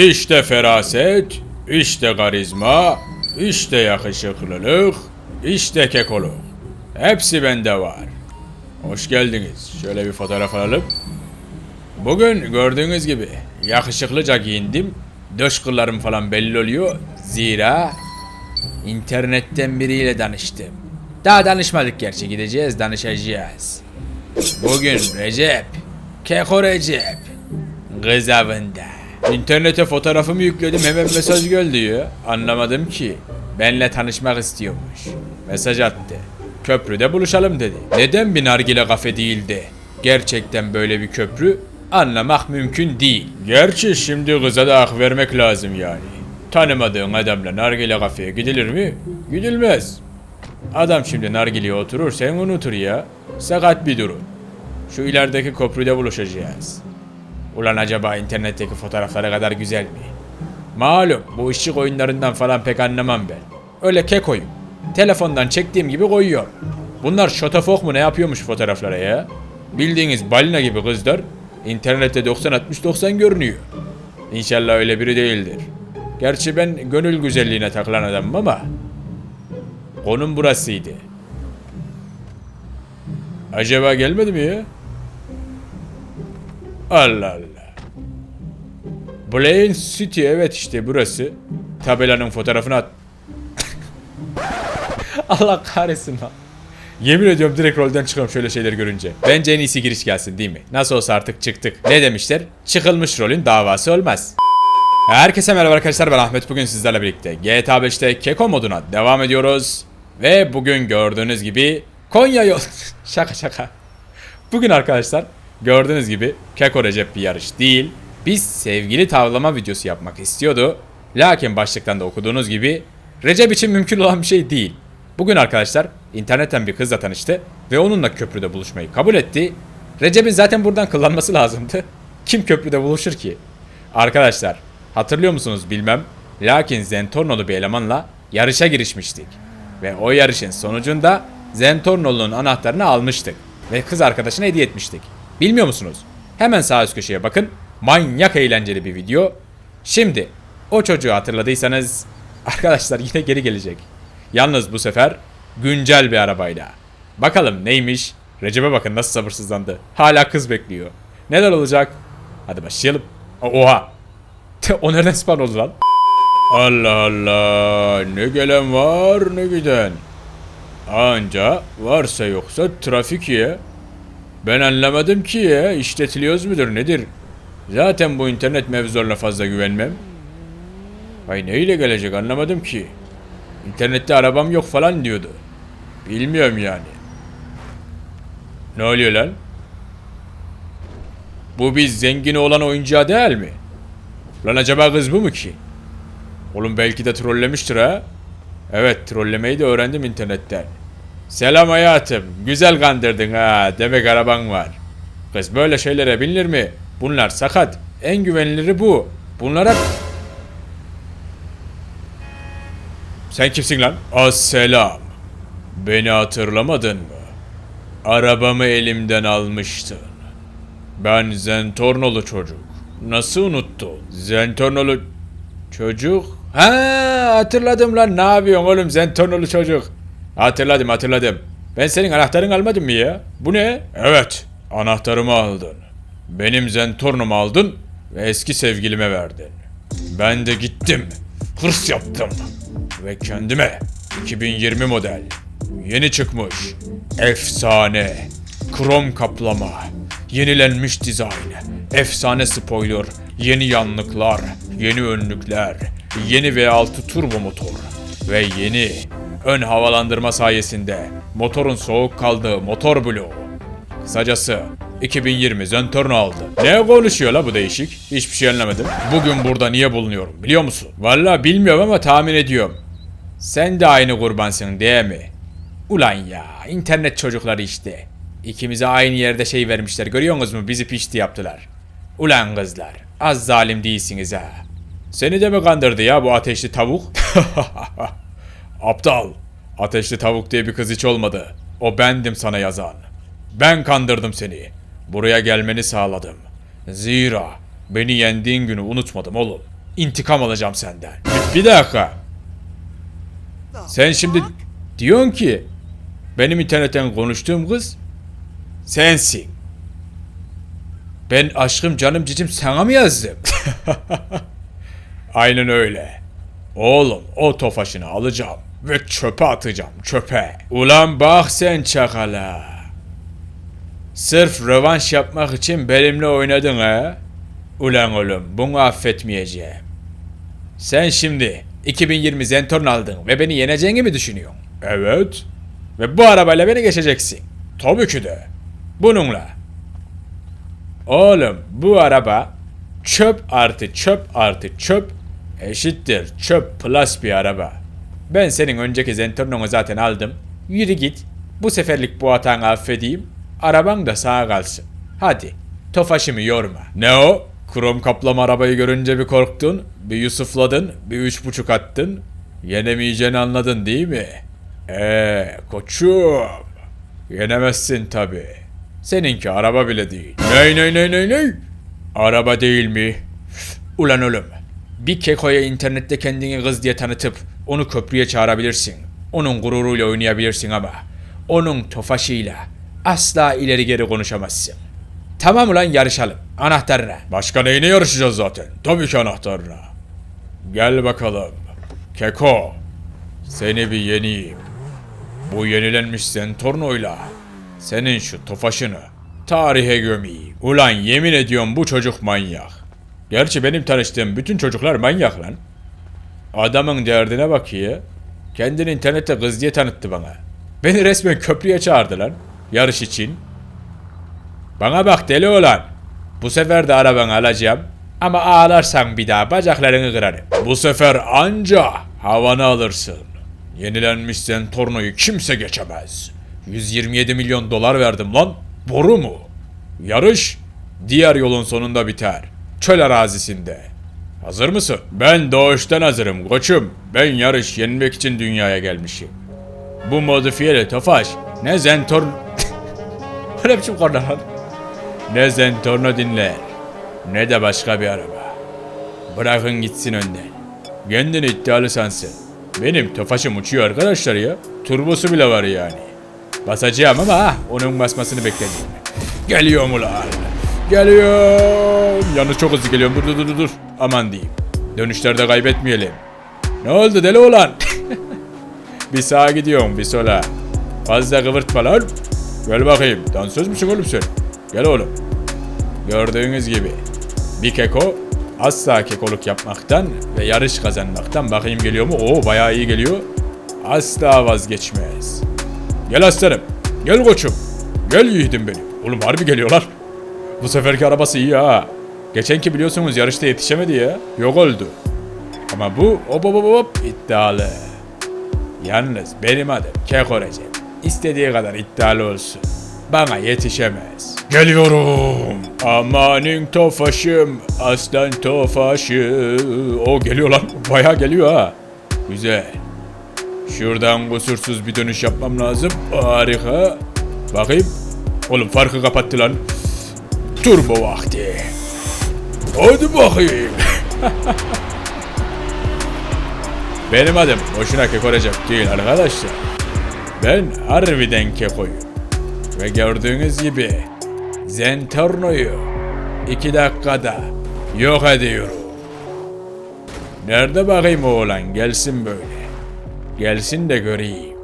İşte feraset, işte karizma, işte yakışıklılık, işte kekoluk. Hepsi bende var. Hoş geldiniz. Şöyle bir fotoğraf alalım. Bugün gördüğünüz gibi yakışıklıca giyindim. Döş kıllarım falan belli oluyor. Zira internetten biriyle danıştım. Daha danışmadık gerçi gideceğiz danışacağız. Bugün Recep, Keko Recep, kız avında. İnternete fotoğrafımı yükledim hemen mesaj geldi ya. Anlamadım ki. Benle tanışmak istiyormuş. Mesaj attı. Köprüde buluşalım dedi. Neden bir nargile kafe değil de gerçekten böyle bir köprü anlamak mümkün değil. Gerçi şimdi kıza da hak vermek lazım yani. Tanımadığın adamla nargile kafeye gidilir mi? Gidilmez. Adam şimdi nargileye oturur sen unutur ya. Sakat bir durum. Şu ilerideki köprüde buluşacağız. Ulan acaba internetteki fotoğraflara kadar güzel mi? Malum bu işçi oyunlarından falan pek anlamam ben. Öyle kekoyum. Telefondan çektiğim gibi koyuyor. Bunlar şotofok mu ne yapıyormuş fotoğraflara ya? Bildiğiniz balina gibi kızlar internette 90-60-90 görünüyor. İnşallah öyle biri değildir. Gerçi ben gönül güzelliğine takılan adamım ama konum burasıydı. Acaba gelmedi mi ya? Allah Allah. Blaine City evet işte burası. Tabelanın fotoğrafını at. Allah kahretsin lan. Yemin ediyorum direkt rolden çıkıyorum şöyle şeyler görünce. Bence en iyisi giriş gelsin değil mi? Nasıl olsa artık çıktık. Ne demişler? Çıkılmış rolün davası olmaz. Herkese merhaba arkadaşlar ben Ahmet bugün sizlerle birlikte GTA 5'te Keko moduna devam ediyoruz. Ve bugün gördüğünüz gibi Konya yol... şaka şaka. Bugün arkadaşlar gördüğünüz gibi Keko Recep bir yarış değil. Biz sevgili tavlama videosu yapmak istiyordu. Lakin başlıktan da okuduğunuz gibi Recep için mümkün olan bir şey değil. Bugün arkadaşlar internetten bir kızla tanıştı ve onunla köprüde buluşmayı kabul etti. Recep'in zaten buradan kullanması lazımdı. Kim köprüde buluşur ki? Arkadaşlar hatırlıyor musunuz bilmem. Lakin Zentorno'lu bir elemanla yarışa girişmiştik. Ve o yarışın sonucunda Zentorno'lu'nun anahtarını almıştık. Ve kız arkadaşına hediye etmiştik. Bilmiyor musunuz? Hemen sağ üst köşeye bakın. Manyak eğlenceli bir video. Şimdi o çocuğu hatırladıysanız arkadaşlar yine geri gelecek. Yalnız bu sefer güncel bir arabayla. Bakalım neymiş? Recep'e bakın nasıl sabırsızlandı. Hala kız bekliyor. Neler olacak? Hadi başlayalım. Oha. o nereden spawn oldu lan? Allah Allah. Ne gelen var ne giden. Anca varsa yoksa trafik ya. Ben anlamadım ki ya. İşletiliyoruz mudur nedir? Zaten bu internet mevzularına fazla güvenmem. Ay neyle gelecek anlamadım ki. İnternette arabam yok falan diyordu. Bilmiyorum yani. Ne oluyor lan? Bu biz zengin olan oyuncağı değil mi? Lan acaba kız bu mu ki? Oğlum belki de trollemiştir ha. Evet trollemeyi de öğrendim internetten. Selam hayatım. Güzel kandırdın ha. Demek araban var. Kız böyle şeylere binilir mi? Bunlar sakat. En güveniliri bu. Bunlara... Sen kimsin lan? Asselam. Beni hatırlamadın mı? Arabamı elimden almıştın. Ben Zentornolu çocuk. Nasıl unuttun? Zentornolu çocuk? Ha hatırladım lan ne yapıyorsun oğlum Zentornolu çocuk. Hatırladım hatırladım. Ben senin anahtarını almadım mı ya? Bu ne? Evet anahtarımı aldın. Benim Zentorno'mu aldın ve eski sevgilime verdin. Ben de gittim. Hırs yaptım. Ve kendime 2020 model yeni çıkmış efsane krom kaplama yenilenmiş dizayn efsane spoiler yeni yanlıklar yeni önlükler yeni V6 turbo motor ve yeni ön havalandırma sayesinde motorun soğuk kaldığı motor bloğu Kısacası 2020 Zentorno aldı. Ne konuşuyor la bu değişik? Hiçbir şey anlamadım. Bugün burada niye bulunuyorum biliyor musun? Valla bilmiyorum ama tahmin ediyorum. Sen de aynı kurbansın değil mi? Ulan ya internet çocukları işte. İkimize aynı yerde şey vermişler görüyorsunuz mu bizi pişti yaptılar. Ulan kızlar az zalim değilsiniz ha. Seni de mi kandırdı ya bu ateşli tavuk? Aptal. Ateşli tavuk diye bir kız hiç olmadı. O bendim sana yazan. Ben kandırdım seni. Buraya gelmeni sağladım. Zira beni yendiğin günü unutmadım oğlum. İntikam alacağım senden. Bir, dakika. Sen şimdi diyorsun ki benim internetten konuştuğum kız sensin. Ben aşkım canım cicim sana mı yazdım? Aynen öyle. Oğlum o tofaşını alacağım ve çöpe atacağım çöpe. Ulan bak sen çakala. Sırf rövanş yapmak için benimle oynadın ha? Ulan oğlum bunu affetmeyeceğim. Sen şimdi 2020 Zentorn aldın ve beni yeneceğini mi düşünüyorsun? Evet. Ve bu arabayla beni geçeceksin. Tabii ki de. Bununla. Oğlum bu araba çöp artı çöp artı çöp eşittir çöp plus bir araba. Ben senin önceki Zentorno'nu zaten aldım. Yürü git. Bu seferlik bu hatanı affedeyim. Araban da sağa kalsın. Hadi. Tofaşımı yorma. Ne o? Krom kaplama arabayı görünce bir korktun, bir yusufladın, bir üç buçuk attın. Yenemeyeceğini anladın değil mi? Eee koçum. Yenemezsin tabi. Seninki araba bile değil. Ney ney ney ney ney? Araba değil mi? Ulan oğlum. Bir kekoya internette kendini kız diye tanıtıp onu köprüye çağırabilirsin. Onun gururuyla oynayabilirsin ama onun tofaşıyla asla ileri geri konuşamazsın. Tamam ulan yarışalım. Anahtarına. Başka neyine yarışacağız zaten? Tabii ki anahtarına. Gel bakalım. Keko. Seni bir yeneyim. Bu yenilenmiş Zentorno'yla senin şu tofaşını tarihe gömeyim. Ulan yemin ediyorum bu çocuk manyak. Gerçi benim tanıştığım bütün çocuklar manyak lan. Adamın derdine bak ya. Kendini internette kız diye tanıttı bana. Beni resmen köprüye çağırdı lan. Yarış için. Bana bak deli olan. Bu sefer de arabanı alacağım. Ama ağlarsan bir daha bacaklarını kırarım. Bu sefer anca havanı alırsın. Yenilenmiş Zentorno'yu kimse geçemez. 127 milyon dolar verdim lan. Boru mu? Yarış diğer yolun sonunda biter. Çöl arazisinde. Hazır mısın? Ben doğuştan hazırım koçum. Ben yarış yenmek için dünyaya gelmişim. Bu modifiyeli Tofaş ne Zentorn... ne biçim korna lan? Ne Zentorno dinler ne de başka bir araba. Bırakın gitsin önden. Kendini iddialı sansın. Benim tofaşım uçuyor arkadaşlar ya. Turbosu bile var yani. Basacağım ama ah, onun basmasını bekledim. Geliyorum ulan. Geliyorum. Yalnız çok hızlı geliyorum. Dur dur dur, dur. Aman diyeyim. Dönüşlerde kaybetmeyelim. Ne oldu deli olan? bir sağa gidiyorum bir sola. Fazla kıvırtma lan. Gel bakayım. Dansöz müsün oğlum sen? Gel oğlum. Gördüğünüz gibi bir keko asla kekoluk yapmaktan ve yarış kazanmaktan bakayım geliyor mu? Oo bayağı iyi geliyor. Asla vazgeçmez. Gel aslanım. Gel koçum. Gel yiğidim benim. Oğlum harbi geliyorlar. Bu seferki arabası iyi ha. Geçenki biliyorsunuz yarışta yetişemedi ya. Yok oldu. Ama bu hop hop hop iddialı. Yalnız benim adım Keko Recep. İstediği kadar iddialı olsun. Bana yetişemez. Geliyorum. Amanın tofaşım, aslan tofaşı. O geliyor lan. Bayağı geliyor ha. Güzel. Şuradan kusursuz bir dönüş yapmam lazım. Harika. Bakayım. Oğlum farkı kapattı lan. Turbo vakti. Hadi bakayım. Benim adım boşuna Keko Recep değil arkadaşlar. Ben harbiden Keko'yum. Ve gördüğünüz gibi Zentorno'yu iki dakikada yok ediyorum. Nerede bakayım oğlan gelsin böyle. Gelsin de göreyim.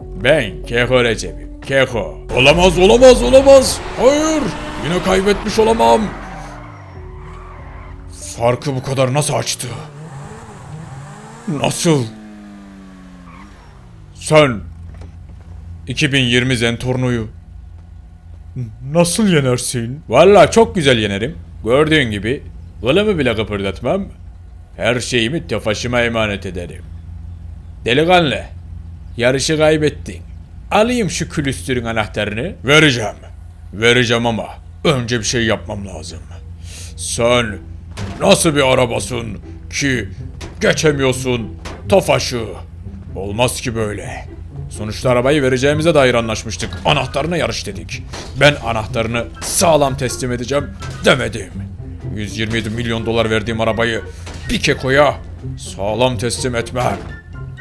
Ben Keko Recep'im. Keko. Olamaz olamaz olamaz. Hayır. Yine kaybetmiş olamam. Farkı bu kadar nasıl açtı? Nasıl? Sen 2020 Zentorno'yu nasıl yenersin? Valla çok güzel yenerim. Gördüğün gibi kılımı bile kıpırdatmam. Her şeyimi tofaşıma emanet ederim. Delikanlı, yarışı kaybettin. Alayım şu külüstürün anahtarını. Vereceğim. Vereceğim ama önce bir şey yapmam lazım. Sen nasıl bir arabasın ki geçemiyorsun tofaşı? Olmaz ki böyle. Sonuçta arabayı vereceğimize dair anlaşmıştık. Anahtarına yarış dedik. Ben anahtarını sağlam teslim edeceğim demedim. 127 milyon dolar verdiğim arabayı bir kekoya sağlam teslim etmem.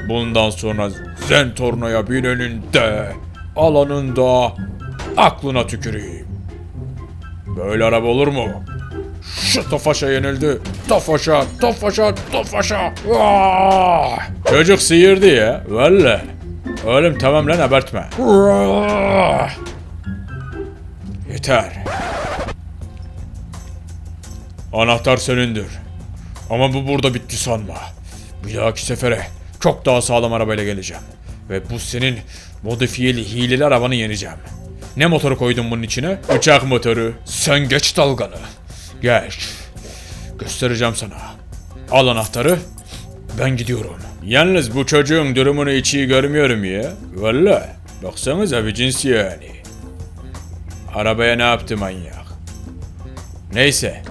Bundan sonra Zentorno'ya binenin de alanında aklına tüküreyim. Böyle araba olur mu? Şu Tofaş'a yenildi. Tofaş'a, Tofaş'a, Tofaş'a. Vah! Çocuk sıyırdı ya. Valla. Oğlum tamam lan abartma. Yeter. Anahtar senindir. Ama bu burada bitti sanma. Bir dahaki sefere çok daha sağlam arabayla geleceğim. Ve bu senin modifiyeli hileli arabanı yeneceğim. Ne motoru koydun bunun içine? Uçak motoru. Sen geç dalganı. Geç. Göstereceğim sana. Al anahtarı. Ben gidiyorum. Yalnız bu çocuğun durumunu hiç iyi görmüyorum ya. Valla. Baksanıza bir cins yani. Arabaya ne yaptı manyak? Neyse.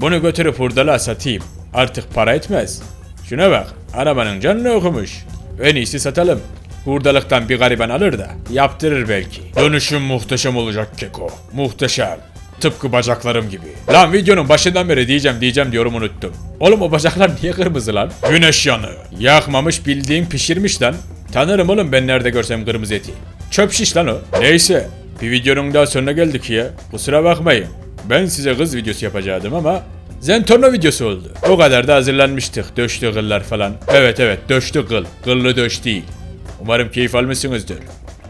Bunu götürüp hurdala satayım. Artık para etmez. Şuna bak. Arabanın canını okumuş. En iyisi satalım. Hurdalıktan bir gariban alır da yaptırır belki. Dönüşüm muhteşem olacak Keko. Muhteşem. Tıpkı bacaklarım gibi. Lan videonun başından beri diyeceğim diyeceğim diyorum unuttum. Oğlum o bacaklar niye kırmızı lan? Güneş yanı. Yakmamış bildiğin pişirmiş lan. Tanırım oğlum ben nerede görsem kırmızı eti. Çöp şiş lan o. Neyse. Bir videonun daha sonuna geldik ya. Kusura bakmayın. Ben size kız videosu yapacaktım ama Zentorno videosu oldu. O kadar da hazırlanmıştık. Döştü kıllar falan. Evet evet döştü kıl. Kıllı döş değil. Umarım keyif almışsınızdır.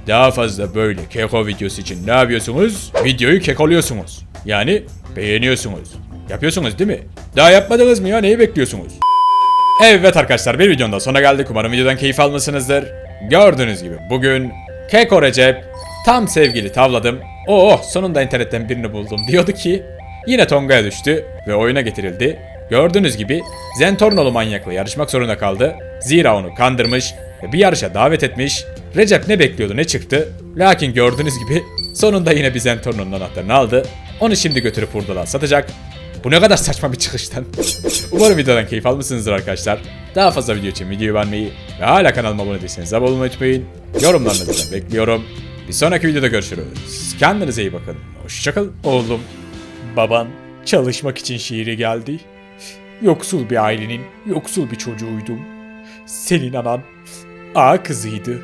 Daha fazla böyle keko videosu için ne yapıyorsunuz? Videoyu kekoluyorsunuz. Yani beğeniyorsunuz. Yapıyorsunuz değil mi? Daha yapmadınız mı ya? Neyi bekliyorsunuz? Evet arkadaşlar bir videonun da sonuna geldik. Umarım videodan keyif almışsınızdır. Gördüğünüz gibi bugün Keko Recep tam sevgili tavladım. Oh sonunda internetten birini buldum diyordu ki yine Tonga'ya düştü ve oyuna getirildi. Gördüğünüz gibi Zentornolu manyakla yarışmak zorunda kaldı. Zira onu kandırmış ve bir yarışa davet etmiş. Recep ne bekliyordu ne çıktı. Lakin gördüğünüz gibi sonunda yine bir Zentorno'nun anahtarını aldı. Onu şimdi götürüp hurdalığa satacak. Bu ne kadar saçma bir çıkıştan. Umarım videodan keyif almışsınızdır arkadaşlar. Daha fazla video için videoyu beğenmeyi ve hala kanalıma abone değilseniz abone olmayı unutmayın. Yorumlarınızı da bekliyorum. Bir sonraki videoda görüşürüz. Kendinize iyi bakın. Hoşçakalın. Oğlum, baban çalışmak için şehire geldi. Yoksul bir ailenin yoksul bir çocuğuydum. Senin anan ağa kızıydı.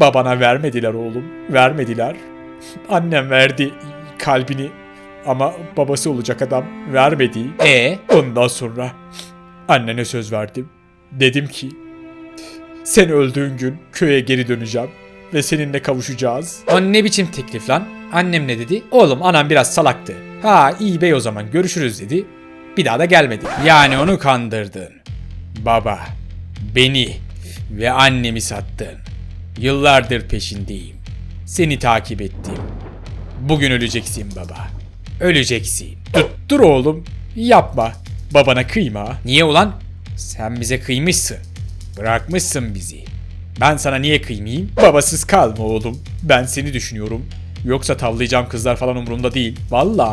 Babana vermediler oğlum. Vermediler. Annem verdi kalbini ama babası olacak adam vermedi. E ondan sonra annene söz verdim. Dedim ki sen öldüğün gün köye geri döneceğim ve seninle kavuşacağız. O ne biçim teklif lan? Annem ne dedi? Oğlum anam biraz salaktı. Ha iyi bey o zaman görüşürüz dedi. Bir daha da gelmedi. Yani onu kandırdın. Baba, beni ve annemi sattın. Yıllardır peşindeyim. Seni takip ettim. Bugün öleceksin baba. Öleceksin. Tuttur oğlum. Yapma. Babana kıyma. Niye ulan? Sen bize kıymışsın. Bırakmışsın bizi. Ben sana niye kıymayayım? Babasız kalma oğlum. Ben seni düşünüyorum. Yoksa tavlayacağım kızlar falan umurumda değil. Valla.